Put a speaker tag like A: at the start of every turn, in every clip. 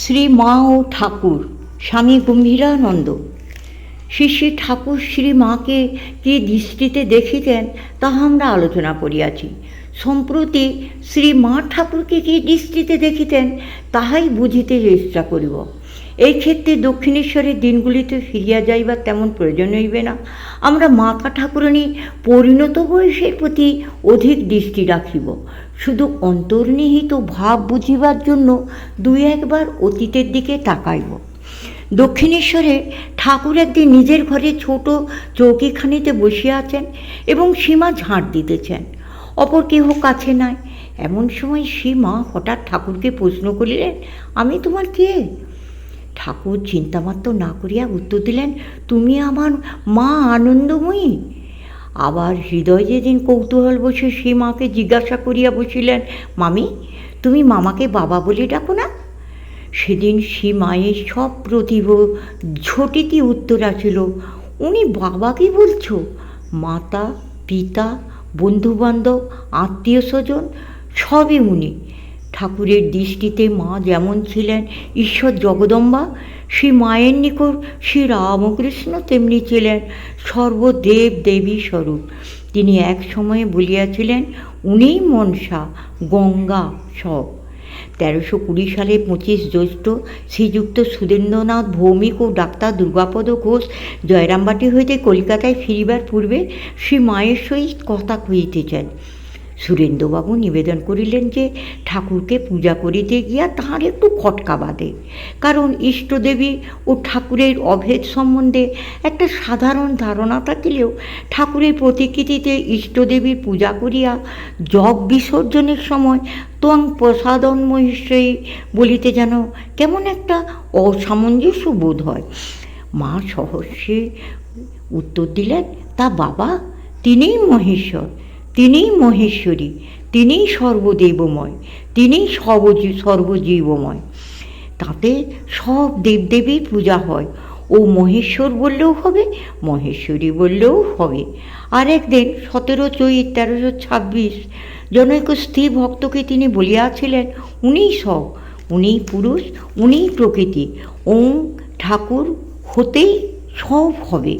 A: শ্রী মা ও ঠাকুর স্বামী গম্ভীরানন্দ। শ্রী ঠাকুর শ্রী মাকে কি দৃষ্টিতে দেখিতেন, তাহা আমরা আলোচনা করিয়াছি। সম্প্রতি শ্রী মা ঠাকুরকে কি দৃষ্টিতে দেখিতেন, তাহাই বুঝিতে চেষ্টা করিব। এই ক্ষেত্রে দক্ষিণেশ্বরের দিনগুলিতে ফিরিয়া যাইবার তেমন প্রয়োজন হইবে না। আমরা মাতা ঠাকুরানী পরিণত বয়সের প্রতি অধিক দৃষ্টি রাখিব। শুধু অন্তর্নিহিত ভাব বুঝিবার জন্য দুই একবার অতীতের দিকে তাকাইব। দক্ষিণেশ্বরে ঠাকুর একদিন নিজের ঘরে ছোট চৌকিখানিতে বসিয়া আছেন এবং সীমা ঝাঁট দিতেছেন। অপর কেহ কাছে নাই। এমন সময় সীমা হঠাৎ ঠাকুরকে প্রশ্ন করিলেন, আমি তোমার কে? ঠাকুর চিন্তামাত্র না করিয়া উত্তর দিলেন, তুমি আমার মা আনন্দময়ী। আবার হৃদয় যেদিন কৌতূহল বসে সে মাকে জিজ্ঞাসা করিয়া বসিলেন, মামি, তুমি মামাকে বাবা বলে ডাকো না? সেদিন সে মায়ের সব প্রতিভ ঝটিতি উত্তর আসিল, উনি বাবাকে বলছো? মাতা, পিতা, বন্ধুবান্ধব আত্মীয় স্বজন সবই উনি। ঠাকুরের দৃষ্টিতে মা যেমন ছিলেন ঈশ্বর জগদম্বা, শ্রী মায়ের নিকট শ্রী রামকৃষ্ণ তেমনি ছিলেন সর্বদেব দেবী স্বরূপ। তিনি এক সময়ে বলিয়াছিলেন, উনিই মনসা, গঙ্গা, সব। তেরোশো কুড়ি সালে পঁচিশ জ্যৈষ্ঠ শ্রীযুক্ত সুরেন্দ্রনাথ ভৌমিক ও ডাক্তার দুর্গাপদ ঘোষ জয়রামবাটি হইতে কলিকাতায় ফিরিবার পূর্বে শ্রী মায়ের সহিত কথা কহিতেছেন। সুরেন্দ্রবাবু নিবেদন করিলেন যে, ঠাকুরকে পূজা করিতে গিয়া তাহার একটু খটকা বাঁধে। কারণ ইষ্টদেবী ও ঠাকুরের অভেদ সম্বন্ধে একটা সাধারণ ধারণা থাকিলেও ঠাকুরের প্রতিকৃতিতে ইষ্টদেবীর পূজা করিয়া জব বিসর্জনের সময় ত্বং প্রসাদন মহিষী বলিতে যেন কেমন একটা অসামঞ্জস্য বোধ হয়। মা সহস্যে উত্তর দিলেন, তা বাবা, তিনিই মহেশ্বর তিনিই মহেশ্বরী, তিনিই সর্বদেবময়, তিনিই সর্বজী, সর্বজীবময়। তাতে সব দেবদেবীর পূজা হয়। ও মহেশ্বর বললেও হবে, মহেশ্বরী বললেও হবে। আর একদিন সতেরো চৈত তেরোশো ছাব্বিশ জনৈক স্ত্রী ভক্তকে তিনি বলিয়াছিলেন, উনিই সব, উনিই পুরুষ, উনিই প্রকৃতি, ওম ঠাকুর, হতেই সব হবে।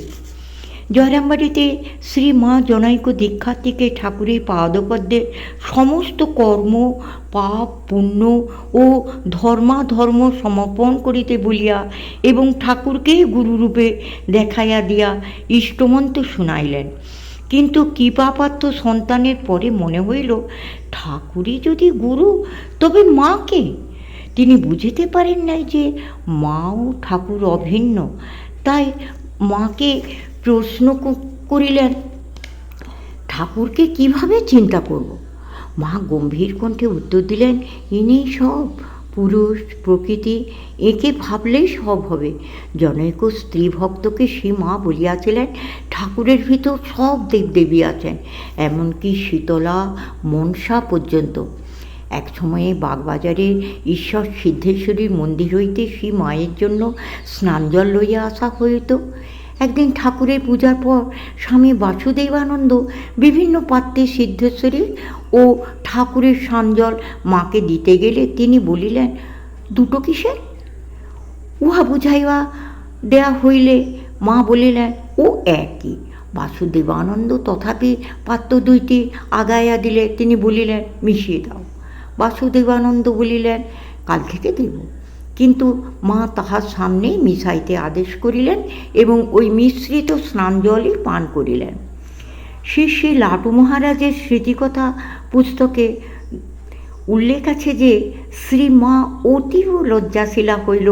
A: জয়রামবাড়িতে শ্রী মা জনৈক দীক্ষার্থীকে ঠাকুরের পাদপদ্মের সমস্ত কর্ম, পাপ, পুণ্য ও ধর্মাধর্ম সমর্পণ করিতে বলিয়া এবং ঠাকুরকে গুরুরূপে দেখাইয়া দিয়া ইষ্টমন্ত শুনাইলেন। কিন্তু কৃপাপাত্র সন্তানের পরে মনে হইল, ঠাকুরই যদি গুরু, তবে মাকে তিনি বুঝিতে পারেন নাই যে মাও ঠাকুর অভিন্ন। তাই মাকে প্রশ্ন করিলেন, ঠাকুরকে কীভাবে চিন্তা করব? মা গম্ভীর কণ্ঠে উত্তর দিলেন, ইনি সব পুরুষ, প্রকৃতি, একে ভাবলেই সব হবে। জনৈক স্ত্রী ভক্তকে সে মা বলিয়াছিলেন, ঠাকুরের ভিতর সব দেবদেবী আছেন, এমনকি শীতলা, মনসা পর্যন্ত। এক সময়ে বাগবাজারে ঈশ্বর সিদ্ধেশ্বরীর মন্দির হইতে শ্রী মায়ের জন্য স্নানজল লইয়া আসা হইত। একদিন ঠাকুরের পূজার পর স্বামী বাসুদেবানন্দ বিভিন্ন পাত্রে সিদ্ধেশ্বরী ও ঠাকুরের সানজল মাকে দিতে গেলে তিনি বলিলেন, দুটো কিসের? উহা বুঝাইয়া দেয়া হইলে, মা বলিলেন, ও একই। বাসুদেবানন্দ তথাপি পাত্র দুইটি আগাইয়া দিলে তিনি বলিলেন, মিশিয়ে দাও। বাসুদেবানন্দ বলিলেন, কাল থেকে দেব। কিন্তু মা তাহার সামনে মিশাইতে আদেশ করিলেন এবং ওই মিশ্রিত স্নানজলই পান করিলেন। শ্রী শ্রী লাটু মহারাজের স্মৃতিকথা পুস্তকে উল্লেখ আছে যে, শ্রী মা অতীব লজ্জাশীলা হইল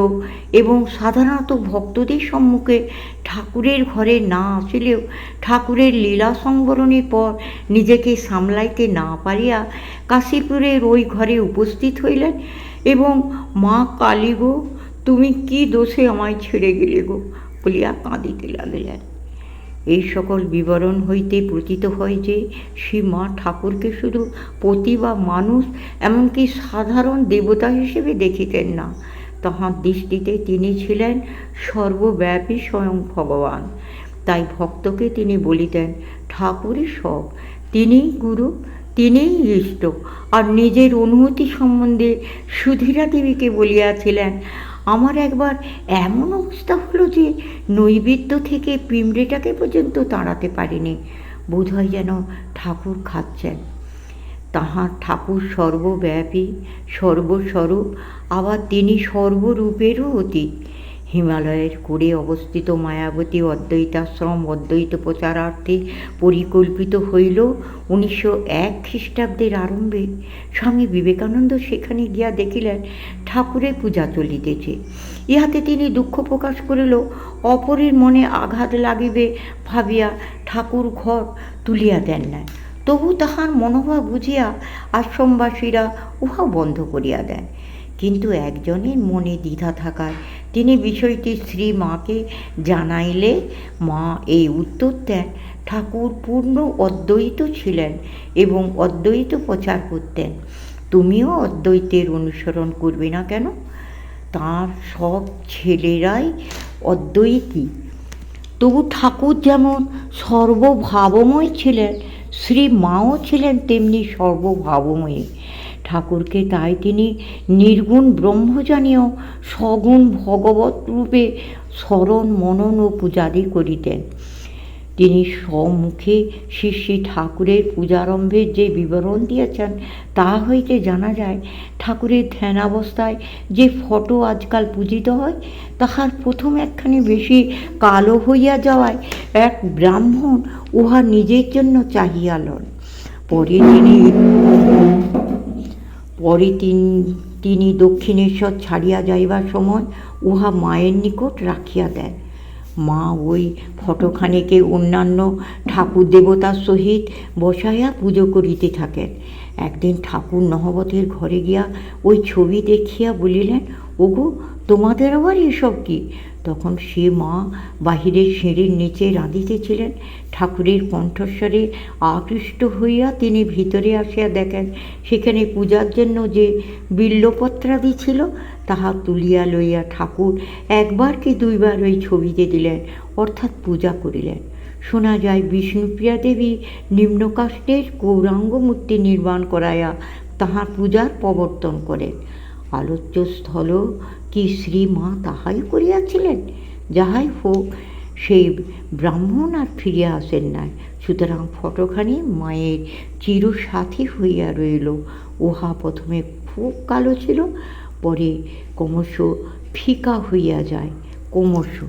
A: এবং সাধারণত ভক্তদের সম্মুখে ঠাকুরের ঘরে না আসিলেও ঠাকুরের লীলা সংবরণের পর নিজেকে সামলাইতে না পারিয়া কাশীপুরের ওই ঘরে উপস্থিত হইলেন। এবং, মা কালী গো, তুমি কি দোষে আমায় ছেড়ে গেলে গো? বলিয়া কাঁদিতে লাগিলেন। এই সকল বিবরণ হইতে প্রতীত হয় যে, শ্রী মা ঠাকুরকে শুধু পতি বা মানুষ, এমনকি সাধারণ দেবতা হিসেবে দেখিতেন না। তাহার দৃষ্টিতে তিনি ছিলেন সর্বব্যাপী স্বয়ং ভগবান। তাই ভক্তকে তিনি বলিতেন, ঠাকুরই সব। তিনিই গুরু তিনিই ইষ্ট আর নিজের অনুমতি সম্বন্ধে সুধীরা দেবীকে বলিয়াছিলেন, আমার একবার এমন অবস্থা হলো যে নৈবেদ্য থেকে পিমড়েটাকে পর্যন্ত তাড়াতে পারিনি। বোধহয় যেন ঠাকুর খাচ্ছেন। তাহার ঠাকুর সর্বব্যাপী, সর্বস্বরূপ, আবার তিনি সর্বরূপেরও অতীত। হিমালয়ের কোড়ে অবস্থিত মায়াবতী অদ্বৈতাশ্রম অদ্বৈত প্রচারার্থে পরিকল্পিত হইল উনিশশো এক খ্রিস্টাব্দের আরম্ভে। স্বামী বিবেকানন্দ সেখানে গিয়া দেখিলেন ঠাকুরের পূজা চলিতেছে। ইহাতে তিনি দুঃখ প্রকাশ করিল, অপরের মনে আঘাত লাগিবে ভাবিয়া ঠাকুর ঘর তুলিয়া দেন না তবু তাহার মনোভাব বুঝিয়া আশ্রমবাসীরা উহা বন্ধ করিয়া দেন। কিন্তু একজনের মনে দ্বিধা থাকায় তিনি বিষয়টি শ্রী মাকে জানাইলে মা এই উত্তর দেন, ঠাকুর পূর্ণ অদ্বৈত ছিলেন এবং অদ্বৈত প্রচার করতেন। তুমিও অদ্বৈতের অনুসরণ করবে না কেন? তার সব ছেলেরাই অদ্বৈতী। তবু ঠাকুর যেমন সর্বভাবময় ছিলেন শ্রী মাও ছিলেন তেমনি সর্বভাবময়ী। ঠাকুরকে তাই তিনি নির্গুণ ব্রহ্মজানীয় সগুণ ভগবত রূপে স্মরণ মনন ও পূজাদি করিতেন। তিনি স্বমুখে শ্রী ঠাকুরের পূজারম্ভের যে বিবরণ দিয়েছেন, তা হইতে জানা যায়, ঠাকুরের ধ্যানাবস্থায় যে ফটো আজকাল পূজিত হয়, তাহার প্রথম একখানি বেশি কালো হইয়া যাওয়ায় এক ব্রাহ্মণ উহা নিজের জন্য চাহিয়া লন। পরে তিনি পরে তিনি দক্ষিণেশ্বর ছাড়িয়া যাইবার সময় উহা মায়ের নিকট রাখিয়া দেন। মা ওই ফটোখানিকে অন্যান্য ঠাকুর দেবতার সহিত বসাইয়া পুজো করিতে থাকেন। একদিন ঠাকুর নহবতের ঘরে গিয়া ওই ছবি দেখিয়া বলিলেন, ওগো, তোমাদের আবার এসব কি? তখন সে মা বাহিরের সিঁড়ির নিচে রাঁধিতেছিলেন। ঠাকুরের কণ্ঠস্বরে আকৃষ্ট হইয়া তিনি ভিতরে আসিয়া দেখেন, সেখানে পূজার জন্য যে বিল্লপত্রাদি ছিল, তাহা তুলিয়া লইয়া ঠাকুর একবার কি দুইবার ওই ছবিতে দিলেন, অর্থাৎ পূজা করিলেন। শোনা যায়, বিষ্ণুপ্রিয়া দেবী নিম্নকাষ্টের গৌরাঙ্গ মূর্তি নির্মাণ করাইয়া তাহার পূজার প্রবর্তন করেন। আলোচ্য স্থল কি শ্রীমা তাহাই করিয়াছিলেন? যাহাই হোক, সেই ব্রাহ্মণ আর ফিরিয়া আসেন নাই। সুতরাং ফটোখানি মায়ের চিরসাথী হইয়া রইল। উহা প্রথমে খুব কালো ছিল, পরে ক্রমশ ফিকা হইয়া যায়। ক্রমশ